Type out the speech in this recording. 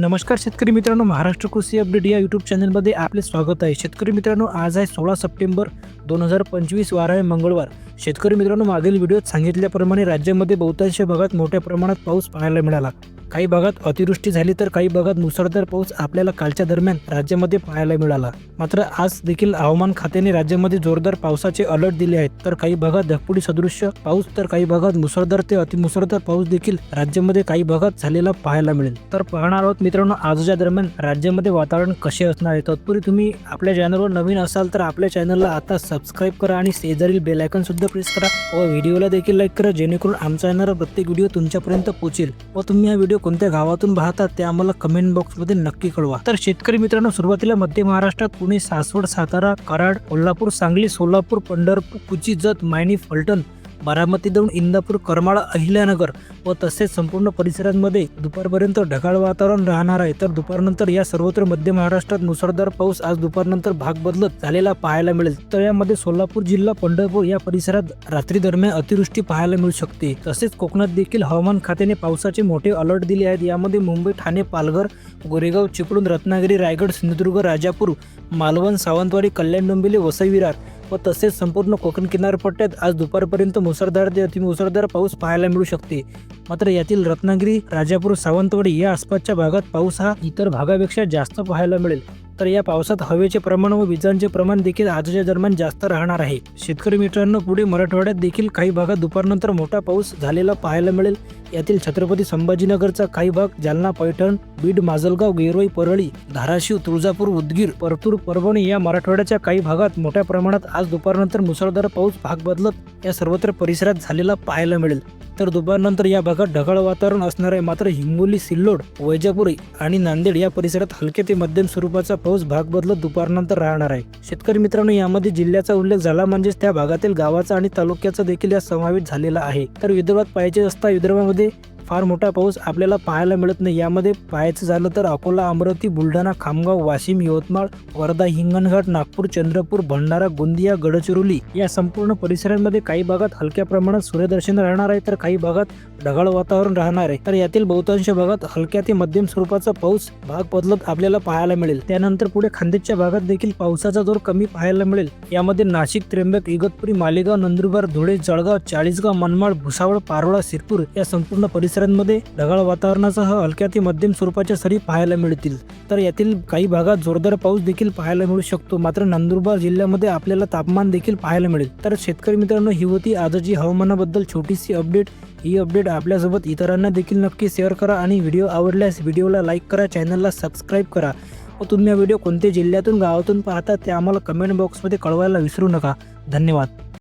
नमस्कार शेतकरी मित्रांनो महाराष्ट्र कृषी अपडेट या यूट्यूब चॅनलमध्ये आपले स्वागत आहे. शेतकरी मित्रांनो आज आहे सोळा सप्टेंबर दोन हजार पंचवीस वार आहे मंगळवार. शेतकरी मित्रांनो मागील व्हिडिओत सांगितल्याप्रमाणे राज्यामध्ये बहुतांश भागात मोठ्या प्रमाणात पाऊस पाहायला मिळाला. काही भागात अतिवृष्टी झाली तर काही भागात मुसळधार पाऊस आपल्याला कालच्या दरम्यान राज्यामध्ये पाहायला मिळाला. मात्र आज देखील हवामान खात्याने राज्यामध्ये जोरदार पावसाचे अलर्ट दिले आहेत. तर काही भागात धगपुडी सदृश्य पाऊस तर काही भागात मुसळधार ते अतिमुसळधार पाऊस देखील राज्यामध्ये काही भागात झालेला पाहायला मिळेल. तर पाहणार आहोत मित्रांनो आजच्या दरम्यान राज्यामध्ये वातावरण कसे असणार आहे? तत्पूर्वी तुम्ही आपल्या चॅनलवर नवीन असाल तर आपल्या चॅनलला आता सबस्क्राईब करा आणि शेजारील बेल सुद्धा प्रेस करा व व्हिडिओला देखील लाईक करा जेणेकरून आमचा येणारा प्रत्येक व्हिडिओ तुमच्यापर्यंत पोहोचेल व तुम्ही हा व्हिडिओ कोणत्या गावातून पाहतात ते आम्हाला कमेंट बॉक्समध्ये नक्की कळवा. तर शेतकरी मित्रांनो सुरुवातीला मध्य महाराष्ट्रात पुणे सासवड सातारा कराड कोल्हापूर सांगली सोलापूर पंढरपूर कुची जत मायनी फलटण बारामती दौंड इंदापूर करमाळा अहिल्यानगर व तसेच संपूर्ण परिसरांमध्ये दुपारपर्यंत ढगाळ वातावरण राहणार आहे. तर दुपारनंतर या सर्वत्र मध्य महाराष्ट्रात मुसळधार पाऊस आज दुपारनंतर भाग बदलत झालेला पाहायला मिळेल. तर यामध्ये सोलापूर जिल्हा पंढरपूर या परिसरात रात्री दरम्यान अतिवृष्टी पाहायला मिळू शकते. तसेच कोकणात देखील हवामान खात्याने पावसाचे मोठे अलर्ट दिले आहेत. यामध्ये मुंबई ठाणे पालघर गोरेगाव चिपळूण रत्नागिरी रायगड सिंधुदुर्ग राजापूर मालवण सावंतवाडी कल्याण डोंबिवली वसई विरार व तसेच संपूर्ण कोकण किनारपट्ट्यात आज दुपारपर्यंत मुसळधार ते अतिमुसळधार पाऊस पाहायला मिळू शकते. मात्र यातील रत्नागिरी राजापूर सावंतवाडी या आसपासच्या भागात पाऊस हा इतर भागापेक्षा जास्त पाहायला मिळेल. तर या पावसात हवेचे प्रमाण व विजांचे प्रमाण देखील आजच्या दरम्यान जास्त राहणार आहे. शेतकरी मित्रांनो पुढे मराठवाड्यात देखील काही भागात दुपारनंतर मोठा पाऊस झालेला पाहायला मिळेल. यातील छत्रपती संभाजीनगरचा काही भाग जालना पैठण बीड माजलगाव गेरोई परळी धाराशिव तुळजापूर उदगीर परतूर परभणी या मराठवाड्याच्या काही भागात मोठ्या प्रमाणात आज दुपारनंतर मुसळधार पाऊस भाग बदलत या सर्वत्र परिसरात झालेला पाहायला मिळेल. तर दुपारनंतर या भागात ढगाळ वातावरण असणार आहे. मात्र हिंगोली सिल्लोड वैजापुरी आणि नांदेड या परिसरात हलके ते मध्यम स्वरूपाचा पाऊस भाग बदलत दुपारनंतर राहणार आहे. शेतकरी मित्रांनो यामध्ये जिल्ह्याचा उल्लेख झाला म्हणजेच त्या भागातील गावाचा आणि तालुक्याचा देखील या समावेश झालेला आहे. तर विदर्भात पाहिजे असता विदर्भामध्ये फार मोठा पाऊस आपल्याला पाहायला मिळत नाही. यामध्ये पाहायचं झालं तर अकोला अमरावती बुलढाणा खामगाव वाशिम यवतमाळ वर्धा हिंगणघाट नागपूर चंद्रपूर भंडारा गोंदिया गडचिरोली या संपूर्ण परिसरांमध्ये काही भागात हलक्या प्रमाणात सूर्यदर्शन राहणार आहे तर काही भागात ढगाळ वातावरण राहणार आहे. तर यातील बहुतांश भागात हलक्या ते मध्यम स्वरूपाचा पाऊस भाग बदलत आपल्याला पाहायला मिळेल. त्यानंतर पुढे खानदेशच्या भागात देखील पावसाचा जोर कमी पाहायला मिळेल. यामध्ये नाशिक त्र्यंबक इगतपुरी मालेगाव नंदुरबार धुळे जळगाव चाळीसगाव मनमाड भुसावळ पारोळा सिरपूर या संपूर्ण परिसर परिसरांमध्ये ढगाळ वातावरणासह हलक्या ते मध्यम स्वरूपाच्या सरी पाहायला मिळतील. तर यातील काही भागात जोरदार पाऊस देखील पाहायला मिळू शकतो. मात्र नंदुरबार जिल्ह्यामध्ये आपल्याला तापमान देखील पाहायला मिळेल. तर शेतकरी मित्रांनो ही होती आजची हवामानाबद्दल छोटीशी अपडेट. ही अपडेट आपल्यासोबत इतरांना देखील नक्की शेअर करा आणि व्हिडिओ आवडल्यास व्हिडिओला लाईक करा चॅनलला सबस्क्राईब करा. व तुम्ही हा व्हिडिओ कोणत्या जिल्ह्यातून गावातून पाहता ते आम्हाला कमेंट बॉक्समध्ये कळवायला विसरू नका. धन्यवाद.